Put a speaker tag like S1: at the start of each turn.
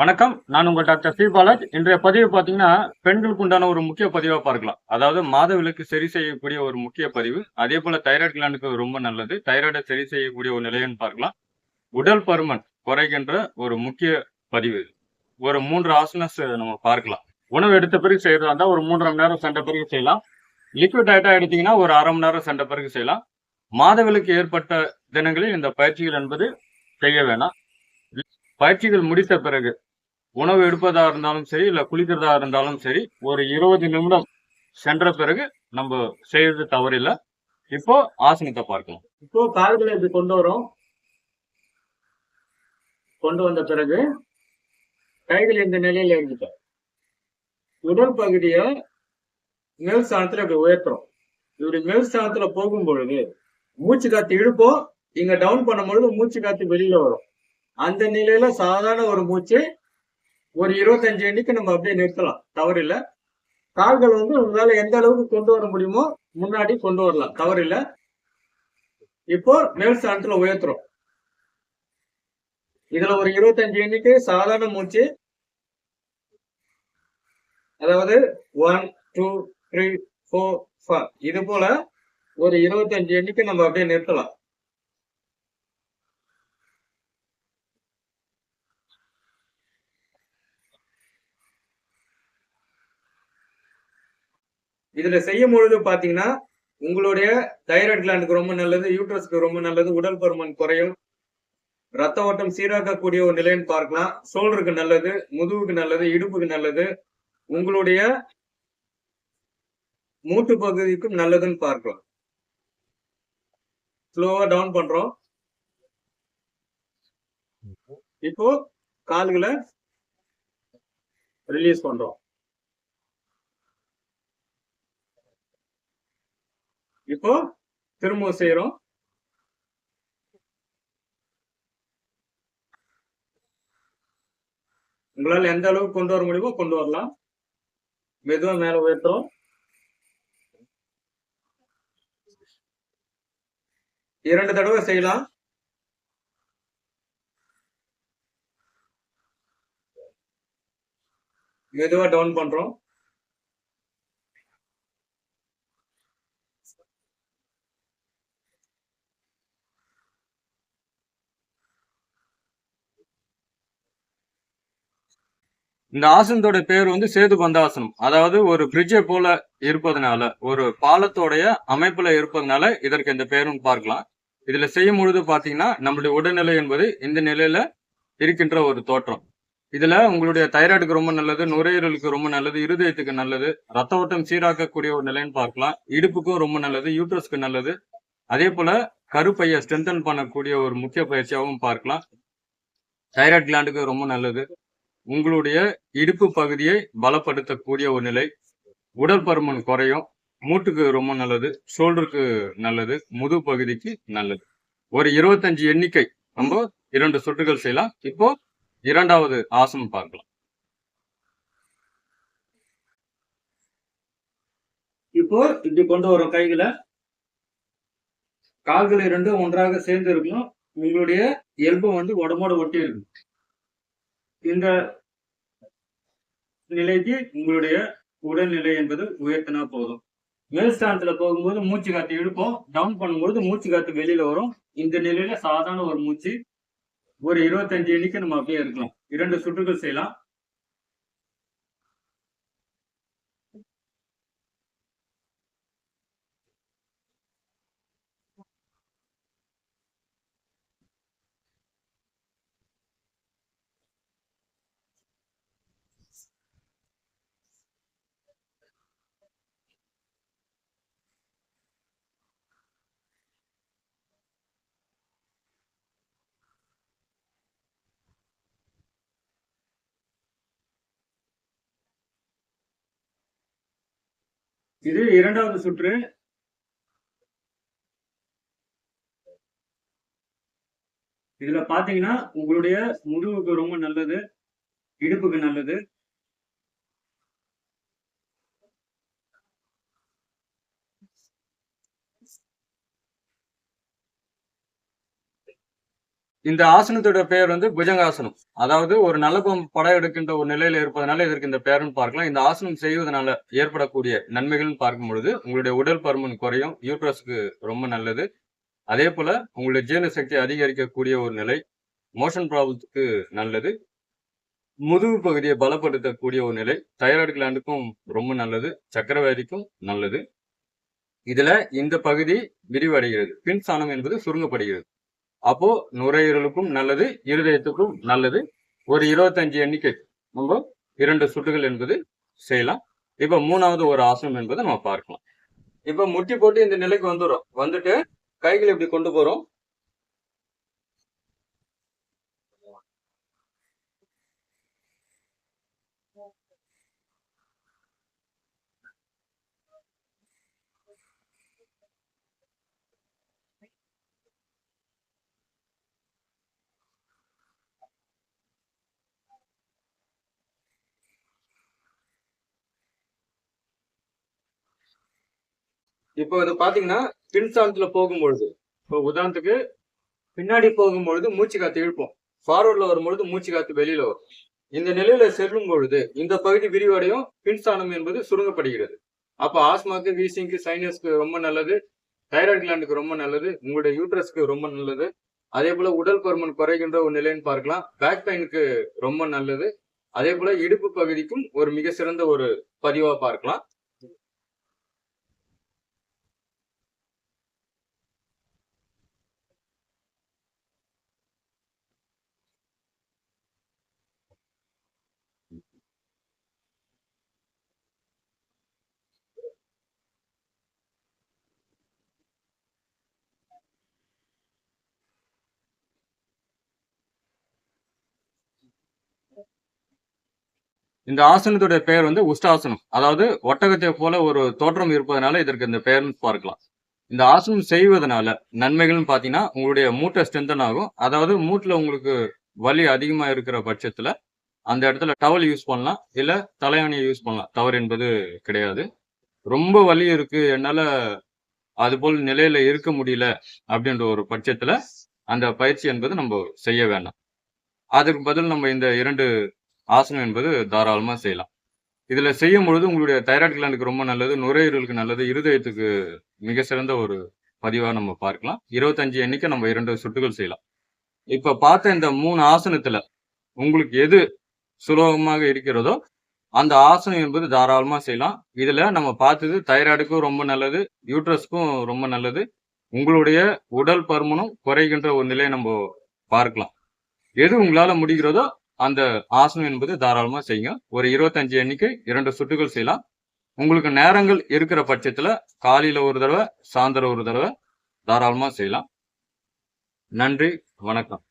S1: வணக்கம். நான் உங்கள் டாக்டர் சி பாலாஜ் இன்றைய பதிவு பார்த்தீங்கன்னா பெண்களுக்கு உண்டான ஒரு முக்கிய பதிவாக பார்க்கலாம். அதாவது மாதவிலக்கு சரி செய்யக்கூடிய ஒரு முக்கிய பதிவு. அதே போல தைராய்டு கிளாண்டுக்கு ரொம்ப நல்லது. தைராய்டை சரி செய்யக்கூடிய ஒரு நிலையன்னு பார்க்கலாம். உடல் பருமன் குறைகின்ற ஒரு முக்கிய பதிவு. ஒரு மூன்று ஆசனஸ் நம்ம பார்க்கலாம். உணவு எடுத்த பிறகு செய்யறதா இருந்தால் ஒரு மூன்றரை மணி நேரம் சென்ற பிறகு செய்யலாம். லிக்விட் டயட்டா எடுத்தீங்கன்னா ஒரு அரை மணி நேரம் சென்ற பிறகு செய்யலாம். மாதவிலக்கு ஏற்பட்ட தினங்களில் இந்த பயிற்சிகள் என்பது செய்ய வேணாம். பயிற்சிகள் முடித்த பிறகு உணவு எடுப்பதா இருந்தாலும் சரி இல்ல குளிக்கிறதா இருந்தாலும் சரி ஒரு இருபது நிமிடம் சென்ற பிறகு நம்ம செய்யறது தவறில்லை. இப்போ ஆசனத்தை பார்க்கலாம். இப்போ கால்களை இப்படி கொண்டு வரோம். கொண்டு வந்த பிறகு கைகள் இந்த நிலையில இருந்துட்டோம் உடல் பகுதிய மேல் ஸ்தானத்துல இப்படி உயர்த்துறோம். இப்படி மேல் ஸ்தானத்துல போகும் பொழுது மூச்சு காத்து இழுப்போம். இங்க டவுன் பண்ணும் பொழுது மூச்சு காத்து வெளியில வரும். அந்த நிலையில சாதாரண ஒரு மூச்சு ஒரு இருபத்தஞ்சு எண்ணிக்கு நம்ம அப்படியே நிறுத்தலாம். தவறில்லை. கால்கள் வந்து உங்களால எந்த அளவுக்கு கொண்டு வர முடியுமோ முன்னாடி கொண்டு வரலாம். தவறில்லை. இப்போ மேல் ஸ்தானத்துல உயர்த்துறோம். இதுல ஒரு இருபத்தஞ்சு எண்ணிக்கை சாதாரண மூச்சு. அதாவது one two three four five. இது போல ஒரு இருபத்தஞ்சு எண்ணிக்கை நம்ம அப்படியே நிறுத்தலாம். இதுல செய்யும் பொழுது பாத்தீங்கன்னா உங்களுடைய தைராய்டு கிளாண்டுக்கு ரொம்ப நல்லது யூட்ரஸ்க்கு ரொம்ப நல்லது உடல் பருமன் குறையும். ரத்த ஓட்டம் சீராக்கக்கூடிய ஒரு நிலைன்னு பார்க்கலாம். சோல்டருக்கு நல்லது முதுகுக்கு நல்லது இடுப்புக்கு நல்லது. உங்களுடைய மூட்டு பகுதிக்கும் நல்லதுன்னு பார்க்கலாம். ஸ்லோவா டவுன் பண்றோம். இப்போ கால்களை ரிலீஸ் பண்றோம். இப்போ திரும்ப செய்யறோம் உங்களால் எந்த அளவுக்கு கொண்டு வர முடியுமோ கொண்டு வரலாம். மெதுவா மேல உயர்த்துறோம். இரண்டு தடவை செய்யலாம். மெதுவா டவுன் பண்றோம். இந்த ஆசனத்தோட பேர் வந்து சேது பந்தாசனம் அதாவது ஒரு பிரிட்ஜை போல இருப்பதனால ஒரு பாலத்தோடைய அமைப்புல இருப்பதனால இதற்கு இந்த பேரும் பார்க்கலாம். இதுல செய்யும் பொழுது பாத்தீங்கன்னா நம்மளுடைய உடல்நிலை என்பது இந்த நிலையில இருக்கின்ற ஒரு தோற்றம். இதுல உங்களுடைய தைராய்டுக்கு ரொம்ப நல்லது நுரையீரலுக்கு ரொம்ப நல்லது இருதயத்துக்கு நல்லது ரத்த ஓட்டம் சீராக்கக்கூடிய ஒரு நிலைன்னு பார்க்கலாம். இடுப்புக்கும் ரொம்ப நல்லது யூட்ரஸ்க்கு நல்லது. அதே போல கருப்பையை ஸ்ட்ரென்தன் பண்ணக்கூடிய ஒரு முக்கிய பயிற்சியாகவும் பார்க்கலாம். தைராய்டு கிளாண்டுக்கு ரொம்ப நல்லது. உங்களுடைய இடுப்பு பகுதியை பலப்படுத்தக்கூடிய ஒரு நிலை. உடல் பருமன் குறையும். மூட்டுக்கு ரொம்ப நல்லது. ஷோல்டருக்கு நல்லது. முது பகுதிக்கு நல்லது. ஒரு இருபத்தஞ்சு எண்ணிக்கை நம்ம இரண்டு சொட்டுகள் செய்யலாம். இப்போ இரண்டாவது ஆசனம் பார்க்கலாம். இப்போ இப்படி கொண்டு வரும் கைகளை. கால்கள் இரண்டும் ஒன்றாக சேர்ந்து இருக்கணும். உங்களுடைய எல்பம் வந்து உடம்போட ஒட்டி இருக்கணும். இந்த நிலைக்கு உங்களுடைய உடல்நிலை என்பது உயர்த்தினா போதும். மேல் ஸ்தானத்துல போகும்போது மூச்சு காத்து இழுப்போம். டவுன் பண்ணும்போது மூச்சு காத்து வெளியில வரும். இந்த நிலையில சாதாரண ஒரு மூச்சு ஒரு இருபத்தஞ்சு எண்ணிக்கை நம்ம அப்படியே இருக்கலாம். இரண்டு சுற்றுகள் செய்யலாம். இது இரண்டாவது சுற்று. இதுல பாத்தீங்கன்னா உங்களுடைய முதுகுக்கு ரொம்ப நல்லது இடுப்புக்கு நல்லது. இந்த ஆசனத்தோட பெயர் வந்து புஜங்காசனம். அதாவது ஒரு நல்ல படம் எடுக்கின்ற ஒரு நிலையில இருப்பதனால இதற்கு இந்த பெயர்னு பார்க்கலாம். இந்த ஆசனம் செய்வதனால ஏற்படக்கூடிய நன்மைகள்னு பார்க்கும் பொழுது உங்களுடைய உடல் பருமன் குறையும் யூட்ரஸ்க்கு ரொம்ப நல்லது. அதே போல உங்களுடைய ஜீரண சக்தி அதிகரிக்கக்கூடிய ஒரு நிலை மோஷன் ப்ராப்ளத்துக்கு நல்லது. முதுகு பகுதியை பலப்படுத்தக்கூடிய ஒரு நிலை தைராய்டு கிளாண்டுக்கும் ரொம்ப நல்லது சக்கரவியாதிக்கும் நல்லது. இதுல இந்த பகுதி விரிவடைகிறது. பின் சாணம் என்பது சுருங்கப்படுகிறது. அப்போ நுரையீரலுக்கும் நல்லது இருதயத்துக்கும் நல்லது. ஒரு இருபத்தஞ்சு எண்ணிக்கை நம்ம இரண்டு சுட்டுகள் என்பது செய்யலாம். இப்ப மூணாவது ஒரு ஆசனம் என்பதை நம்ம பார்க்கலாம். இப்ப முட்டி போட்டு இந்த நிலைக்கு வந்துடும் வந்துட்டு கைகளை இப்படி கொண்டு போறோம். இப்போ இது பாத்தீங்கன்னா பின் போகும்பொழுது இப்போ உதாரணத்துக்கு பின்னாடி போகும்பொழுது மூச்சு காத்து இழுப்போம். ஃபார்வர்ட்ல வரும்பொழுது மூச்சு காத்து வெளியில வரும். இந்த நிலையில செல்லும் பொழுது இந்த பகுதி விரிவடையும் பின் சாணம் என்பது சுருங்கப்படுகிறது. அப்ப ஆஸ்மாக்கு வீசிங்க்கு சைனஸ்க்கு ரொம்ப நல்லது தைராய்டு கிளாண்டுக்கு ரொம்ப நல்லது உங்களுடைய யூட்ரஸ்க்கு ரொம்ப நல்லது. அதே போல உடல் பருமன் குறைகின்ற ஒரு நிலைன்னு பார்க்கலாம். பேக் பெயினுக்கு ரொம்ப நல்லது. அதே போல இடுப்பு பகுதிக்கும் ஒரு மிக சிறந்த ஒரு பதிவா பார்க்கலாம். இந்த ஆசனத்துடைய பெயர் வந்து உஷ்டாசனம். அதாவது ஒட்டகத்தை போல ஒரு தோற்றம் இருப்பதனால இதற்கு இந்த பெயர்னு பார்க்கலாம். இந்த ஆசனம் செய்வதனால நன்மைகள்னு பார்த்தீங்கன்னா உங்களுடைய மூட்டை ஸ்ட்ரென்தன் ஆகும். அதாவது மூட்டில் உங்களுக்கு வலி அதிகமாக இருக்கிற பட்சத்தில் அந்த இடத்துல டவல் யூஸ் பண்ணலாம். இல்லை தலையணியை யூஸ் பண்ணலாம். தவறு என்பது கிடையாது. ரொம்ப வலி இருக்குது என்னால் அதுபோல் நிலையில் இருக்க முடியல அப்படின்ற ஒரு பட்சத்தில் அந்த பயிற்சி என்பது நம்ம செய்ய வேண்டாம். அதற்கு பதில் நம்ம இந்த இரண்டு ஆசனம் என்பது தாராளமாக செய்யலாம். இதில் செய்யும் பொழுது உங்களுடைய தைராய்டு கிளாண்டுக்கு ரொம்ப நல்லது நுரையீரலுக்கு நல்லது இருதயத்துக்கு மிக சிறந்த ஒரு பதிவாக நம்ம பார்க்கலாம். இருபத்தஞ்சு எண்ணிக்கை நம்ம இரண்டு சுட்டுகள் செய்யலாம். இப்போ பார்த்த இந்த மூணு ஆசனத்தில் உங்களுக்கு எது சுலபமாக இருக்கிறதோ அந்த ஆசனம் என்பது தாராளமாக செய்யலாம். இதில் நம்ம பார்த்தது தைராய்டுக்கும் ரொம்ப நல்லது யூட்ரஸ்க்கும் ரொம்ப நல்லது. உங்களுடைய உடல் பருமனும் குறைகின்ற ஒரு நிலையை நம்ம பார்க்கலாம். எது உங்களால் முடிகிறதோ அந்த ஆசனம் என்பது தாராளமா செய்யுங்க. ஒரு இருபத்தஞ்சு எண்ணிக்கை இரண்டு சுட்டுகள் செய்யலாம். உங்களுக்கு நேரங்கள் இருக்கிற பட்சத்துல காலையில ஒரு தடவை சாயந்தரம் ஒரு தடவை தாராளமா செய்யலாம். நன்றி வணக்கம்.